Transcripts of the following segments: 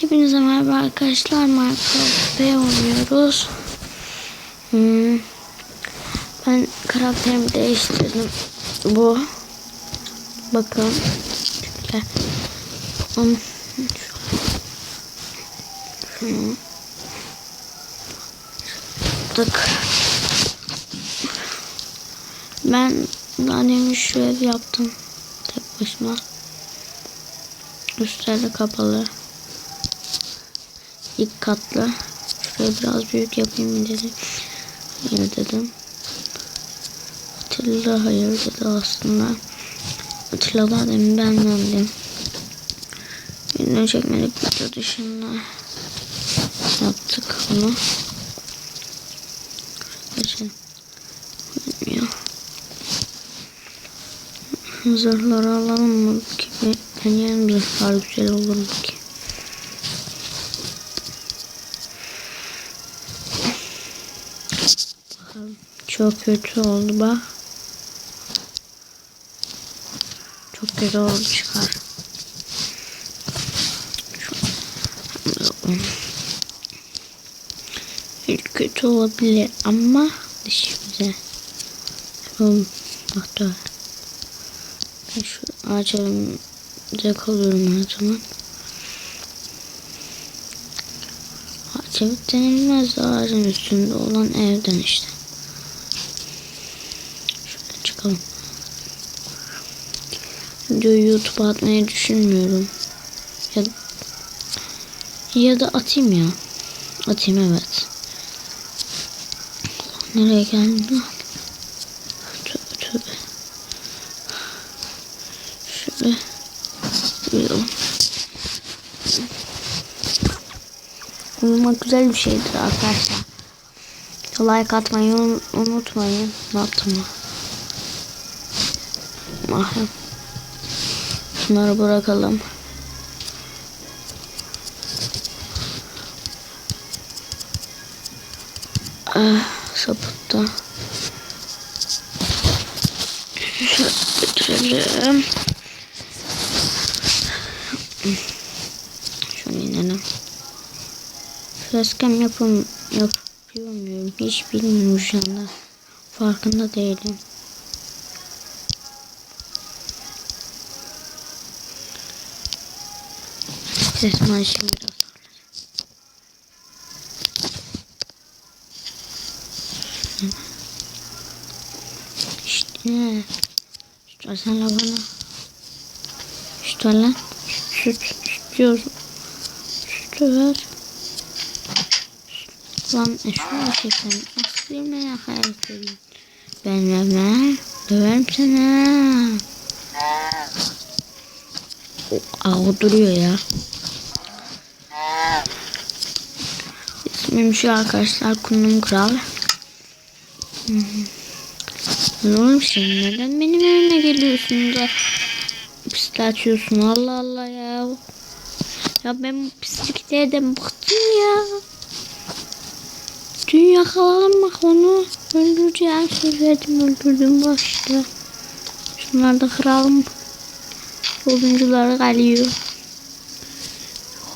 Hepinize merhaba arkadaşlar. Minecraft P oynuyoruz. Hmm. Ben karakterimi değiştirdim. Bu. Bakın. Şöyle. Hmm. Şunu. Tık. Ben şu ev yaptım. Tek başıma. Üstleri kapalı. İlk katlı. Şurayı biraz büyük yapayım dedim. Hayır dedim. Atilla hayır dedi aslında. Atilla da demin benden dedim. Video çekmedik video dışında yaptık bunu. Geçelim. Bilmiyor. Zırhları alalım mı ki? Benim zırhlar güzel olur mu ki? Çok kötü oldu bak. Çok kötü oldu çıkar. İlk kötü olabilir ama bak da. Ben şu ağacın kalıyorum her zaman. Ağaç denilmez de ağacın üstünde olan evden işte. Çıkalım. Videoyu YouTube'a atmayı düşünmüyorum. Ya, ya da atayım ya. Atayım evet. Nereye geldim? Tövbe tövbe. Şöyle. Uyuyalım. Uyumak güzel bir şeydir arkadaşlar. Like atmayı un- unutmayın. Ne yaptım ya? Mahrem. Bunları bırakalım. Ah, sapıttı. Şöyle götürelim. Şunu inelim. Facecam yapım yapıyor muyum? Hiç bilmiyorum şu anda. Farkında değilim. Sesim açayım biraz. İşte. Süt versene bana. Ver lan. Süt, diyorum. Sütü ver. Lan e şunu çeksen. Aslayım ya hayal edeyim. Ben vermem. Döverim seni. Ağı duruyor ya. İsmim şu arkadaşlar. Kunum Kral. Ne oğlum sen neden benim evime geliyorsun da pislatıyorsun Allah Allah ya. Ya ben bu pisliklerden bıktım ya. Dün yakaladım bak onu. Öldüreceğim söz verdim öldürdüm bak işte. Şunları da kıralım. Oduncuları geliyor.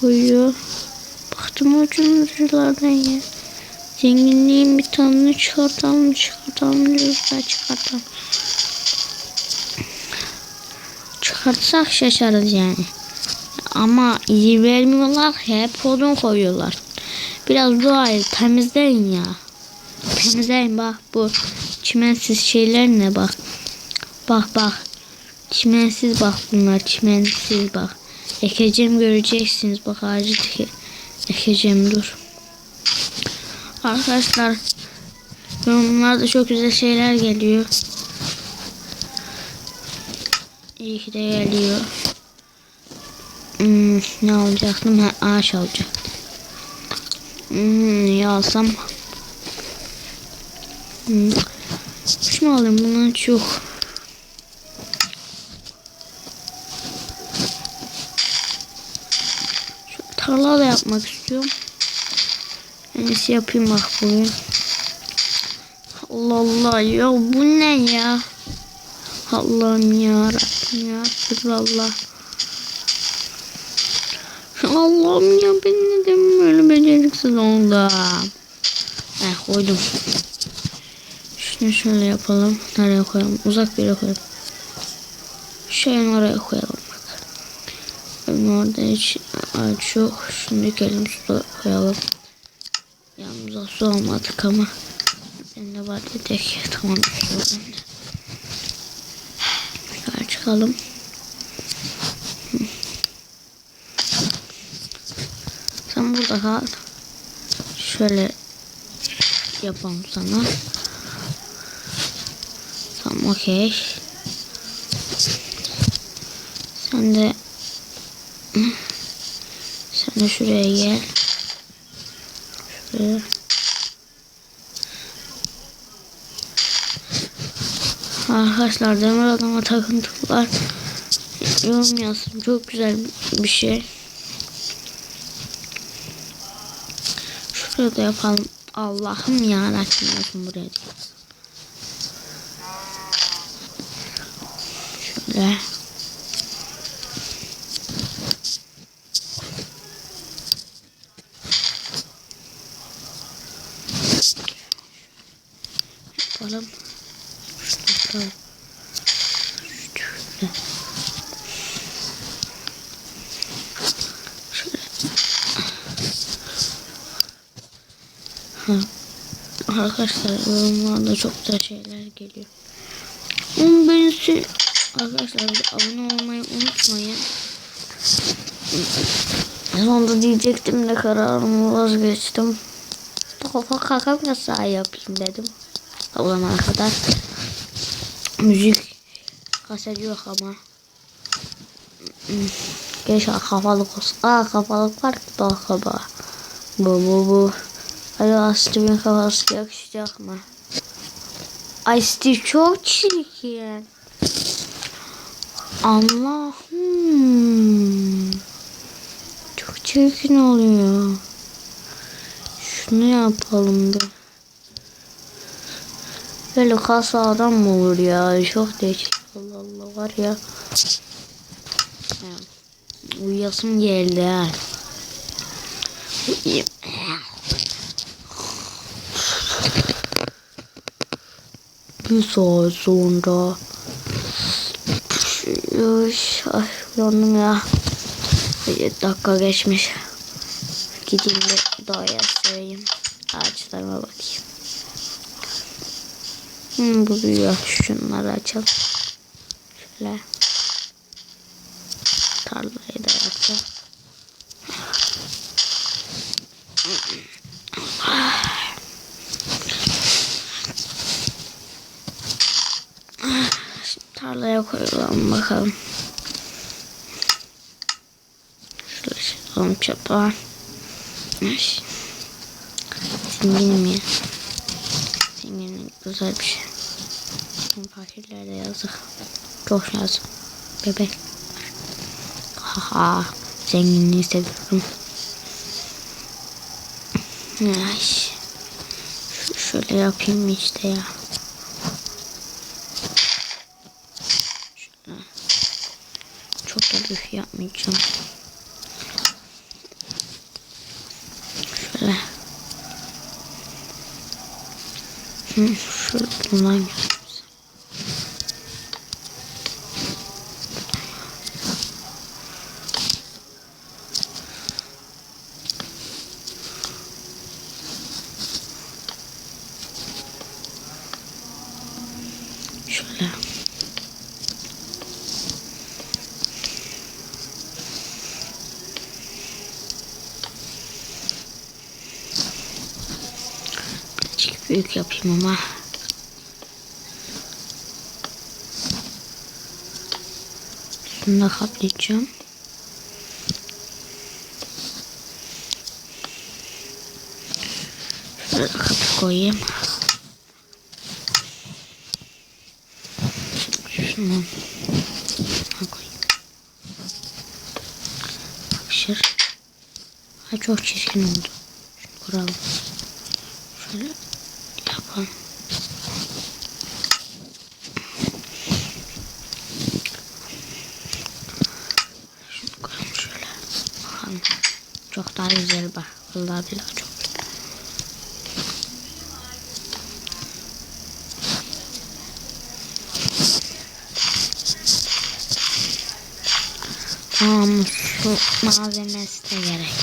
Koyuyor. Bıktım odunculardan ya. Zenginliğin bir tanını çıkartalım çıkartalım da çıkartalım. Çıkartsak şaşarız yani. Ama iyi vermiyorlar hep odun koyuyorlar. Biraz doğayı temizleyin ya. Temizleyin bak bu çimensiz şeyler ne bak. Bak bak. Çimensiz bak bunlar çimensiz bak. Ekeceğim göreceksiniz bak ağacı dike- ekeceğim dur. Arkadaşlar yorumlarda çok güzel şeyler geliyor. İyi ki de geliyor. Hmm, ne alacaktım? Ha, ağaç alacaktım. Hmm, ne alsam? Hmm. Mu alayım? Bundan çok. Tarla da yapmak istiyorum. En iyisi yapayım bak bugün. Allah Allah ya bu ne ya? Allah'ım ya Rabbim ya. Allah. Allah'ım ya ben neden böyle beceriksiz oldum. Eh koydum. Şunu şöyle yapalım. Nereye koyalım? Uzak bir yere koyalım. Şeyin oraya koyalım orada hiç ağaç yok. Şunu dikelim su koyalım. Yanımıza su almadık ama. Ben de var dedik. Tamam. su çıkalım. Sen burada kal. Şöyle yapalım sana. Tamam okey. Sen de de şuraya gel. Şuraya. Arkadaşlar demir adama takıntılar yorum yazsın. Çok güzel bir şey. Şurada yapalım. Allah'ım ya Rabbim olsun buraya. Şöyle. Yapalım. Şöyle. Şöyle. Ha. Arkadaşlar yorumlarda çok güzel şeyler geliyor. Ama ben size arkadaşlar abone olmayı unutmayın. Sonunda diyecektim de kararımı vazgeçtim. Kafa kakam yasağı yapayım dedim. O zamana kadar müzik kaset yok ama. Keşke kafalık olsun. Aa kafalık var ki bak baba. Bu bu bu. Acaba Steve'in kafası yakışacak mı? Ay Steve çok çirkin. Allah'ım. Çok çirkin oluyor. Şunu yapalım bir. Böyle kasa adam mı olur ya? Çok değişik. Allah Allah var ya. ya. Uyuyasım geldi ha. Bir saat sonra. Ay uyandım ya. Bir dakika geçmiş. Gideyim de doğaya sığayım. Ağaçlarıma bakayım. Hmm, bu büyüyor. Şunları açalım. Şöyle. Tarlayı da. Şimdi tarlaya koyalım bakalım. Şöyle şey çapa. Zenginim ya. Zenginlik güzel bir şey. Bizim fakirlere yazık. Çok yazık. Bebek. Haha. Zenginliği seviyorum. Ay. Şu- Şöyle yapayım işte ya. Şöyle. Çok da büyük yapmayacağım. Şöyle. Hı, şöyle bundan yapayım. Şöyle. Büyük yapayım ama. Şunu da kaplayacağım. Şöyle kapı koyayım. Şunu koyayım. Yakışır. Ha çok çirkin oldu. Şunu kuralım. Şöyle. Şunu koyalım şöyle. Bakalım. Çok daha güzel bak. Vallahi billahi çok. Tamam su malzemesi de gerek.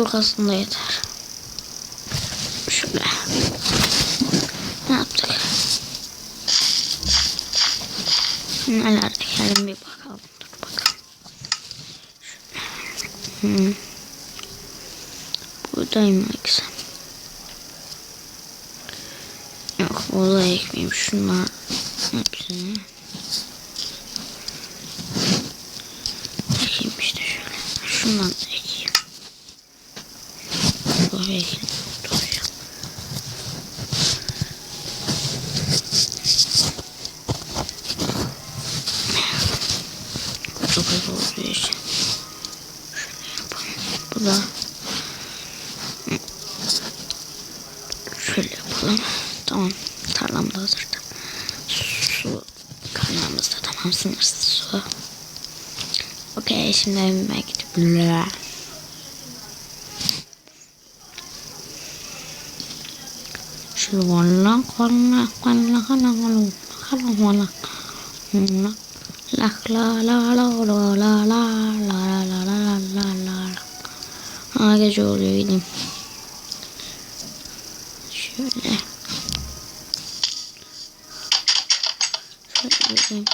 Blok aslında yeter. Şöyle. Ne yaptık? Neler gelin bir bakalım. Dur bakalım. Şöyle. Hmm. Buradayım eksem. Yok burada ekmeyeyim şunlar hepsini. Ekeyim işte şöyle. Şundan da Buraya ekeyim. Duracağım. Çok. Bu da Şöyle yapalım. Tamam. Tarlam da hazırdı. Su kaynağımız da tamam. Sınırsız su. Okey şimdi evime gidip Bla. Şu valla valla valla valla valla valla valla valla La la la la la la la la la la la la la Ha gece oluyor gideyim. Şöyle. Şöyle gideyim.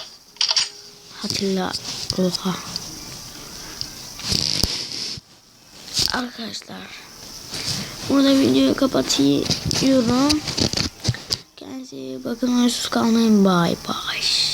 Hatırla. Oha. Arkadaşlar. Burada videoyu kapatıyorum. Kendinize iyi bakın. Hoşçakalın. Bye bye.